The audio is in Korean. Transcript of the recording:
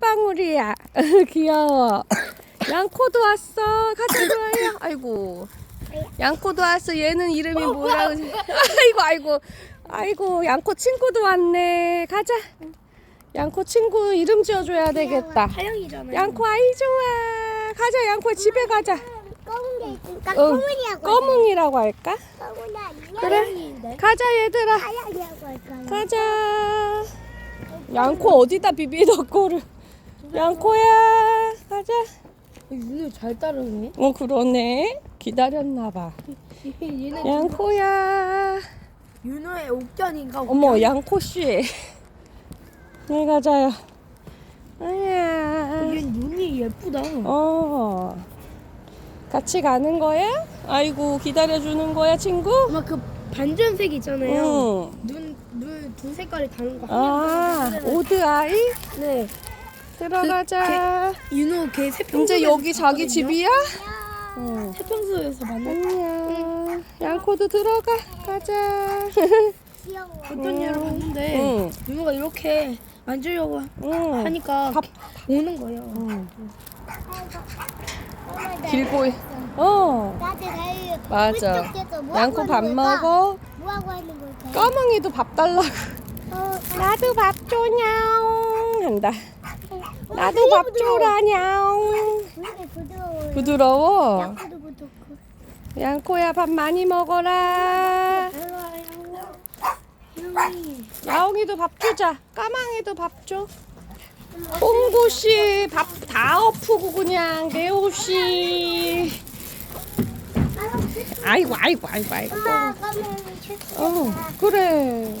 땀방울이야. 귀여워. 양코도 왔어. 가자 좋아요. 아이고. 양코도 왔어. 얘는 이름이 뭐라 그러지? 아이고 아이고. 아이고 양코 친구도 왔네. 가자. 양코 친구 이름 지어줘야 되겠다. 양코 아이 좋아. 가자 양코 집에 가자. 검은 게 있으니까 응. 검은이라고 꺼뭉이라고 할까? 검은 아니야? 그래. 가자 얘들아. 가자. 양코 어디다 비비 덕고를? 양코야, 가자. 윤우 잘 따르네. 어 그러네. 기다렸나봐. 양코야. 윤우의 옥견인가? 어머 양코 씨. 네 가자요. 아야. 얘 눈이 예쁘다. 어. 같이 가는 거야? 아이고 기다려주는 거야 친구? 엄마 그 반전색 있잖아요. 응. 눈, 눈 두 색깔이 다른 거. 아 오드 아이 네. 들어가자. 윤우 걔 세평소. 이제 여기 자기 집이야? 응. 세평소에서 만났. 안녕. 양코도 들어가. 가자. 귀여워. 어떤 예를 봤는데 응. 윤우가 이렇게 만지려고 응. 하니까 밥. 오는 거예요. 응. 엄마, 길고. 어. 나한테 내일 맞아. 뭐 양코 하고 밥 걸까? 먹어. 뭐 하고 하는 걸까? 까망이도 밥 달라고. 어, 나도 밥 줘냐옹 한다. 나도 밥 줘라냐옹. 되게 부드러워요. 부드러워. 양코야 밥 많이 먹어라. 형이 야옹이도 밥 주자. 까망이도 밥 줘. 홍구씨 밥 다 엎고 그냥 개오씨. 아이고 아이고 아이고 아이고. 엄마, 까면 최고. 어 그래.